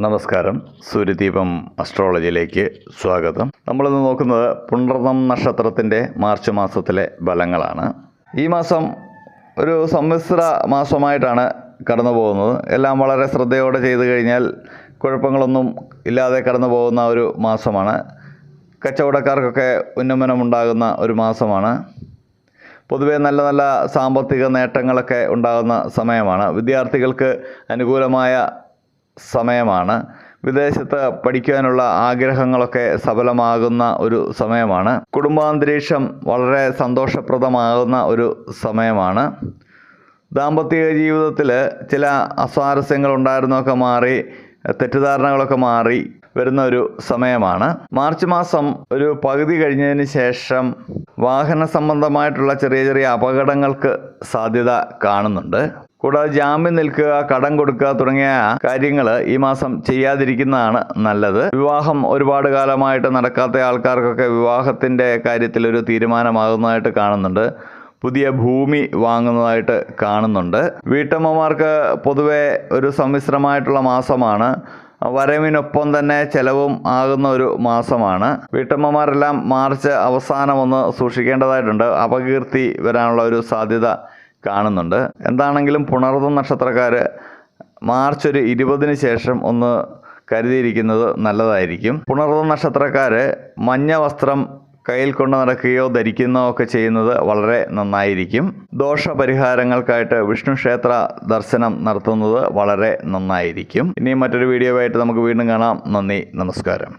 നമസ്കാരം. സൂര്യദീപം അസ്ട്രോളജിയിലേക്ക് സ്വാഗതം. നമ്മളിന്ന് നോക്കുന്നത് പുണർന്നം നക്ഷത്രത്തിന്റെ മാർച്ച് മാസത്തിലെ ഫലങ്ങളാണ്. ഈ മാസം ഒരു സമ്മിശ്ര മാസമായിട്ടാണ് കടന്നു പോകുന്നത്. എല്ലാം വളരെ ശ്രദ്ധയോടെ ചെയ്തു കഴിഞ്ഞാൽ കുഴപ്പങ്ങളൊന്നും ഇല്ലാതെ കടന്നു പോകുന്ന ഒരു മാസമാണ്. കച്ചവടക്കാർക്കൊക്കെ ഉന്നമനമുണ്ടാകുന്ന ഒരു മാസമാണ്. പൊതുവേ നല്ല നല്ല സാമ്പത്തിക നേട്ടങ്ങളൊക്കെ ഉണ്ടാകുന്ന സമയമാണ്. വിദ്യാർത്ഥികൾക്ക് അനുകൂലമായ സമയമാണ്. വിദേശത്ത് പഠിക്കാനുള്ള ആഗ്രഹങ്ങളൊക്കെ സഫലമാകുന്ന ഒരു സമയമാണ്. കുടുംബാന്തരീക്ഷം വളരെ സന്തോഷപ്രദമാകുന്ന ഒരു സമയമാണ്. ദാമ്പത്യ ജീവിതത്തിൽ ചില അസ്വാരസ്യങ്ങൾ ഉണ്ടായിരുന്നൊക്കെ മാറി തെറ്റിദ്ധാരണകളൊക്കെ മാറി വരുന്ന ഒരു സമയമാണ്. മാർച്ച് മാസം ഒരു പകുതി കഴിഞ്ഞതിന് ശേഷം വാഹന സംബന്ധമായിട്ടുള്ള ചെറിയ ചെറിയ അപകടങ്ങൾക്ക് സാധ്യത കാണുന്നുണ്ട്. കൂടാതെ ജാമ്യം നിൽക്കുക കടം കൊടുക്കുക തുടങ്ങിയ കാര്യങ്ങൾ ഈ മാസം ചെയ്യാതിരിക്കുന്നതാണ് നല്ലത്. വിവാഹം ഒരുപാട് കാലമായിട്ട് നടക്കാത്ത ആൾക്കാർക്കൊക്കെ വിവാഹത്തിന്റെ കാര്യത്തിൽ ഒരു തീരുമാനമാകുന്നതായിട്ട് കാണുന്നുണ്ട്. പുതിയ ഭൂമി വാങ്ങുന്നതായിട്ട് കാണുന്നുണ്ട്. വീട്ടമ്മമാർക്ക് പൊതുവെ ഒരു സമ്മിശ്രമായിട്ടുള്ള മാസമാണ്. വരവിനൊപ്പം തന്നെ ചെലവും ആകുന്ന ഒരു മാസമാണ്. വീട്ടമ്മമാരെല്ലാം മാർച്ച് അവസാനം ഒന്ന് സൂക്ഷിക്കേണ്ടതായിട്ടുണ്ട്. അപകീർത്തി വരാനുള്ള ഒരു സാധ്യത കാണുന്നുണ്ട്. എന്താണെങ്കിലും പുണർന്ന നക്ഷത്രക്കാർ മാർച്ച് ഒരു ഇരുപതിന് ശേഷം ഒന്ന് കരുതിയിരിക്കുന്നത് നല്ലതായിരിക്കും. പുണർന്ന നക്ഷത്രക്കാർ മഞ്ഞ വസ്ത്രം കയ്യിൽ കൊണ്ട് നടക്കുകയോ ധരിക്കുന്നോ ഒക്കെ ചെയ്യുന്നത് വളരെ നന്നായിരിക്കും. ദോഷപരിഹാരങ്ങൾക്കായിട്ട് വിഷ്ണു ക്ഷേത്ര ദർശനം നടത്തുന്നത് വളരെ നന്നായിരിക്കും. ഇനി മറ്റൊരു വീഡിയോ ആയിട്ട് നമുക്ക് വീണ്ടും കാണാം. നന്ദി നമസ്കാരം.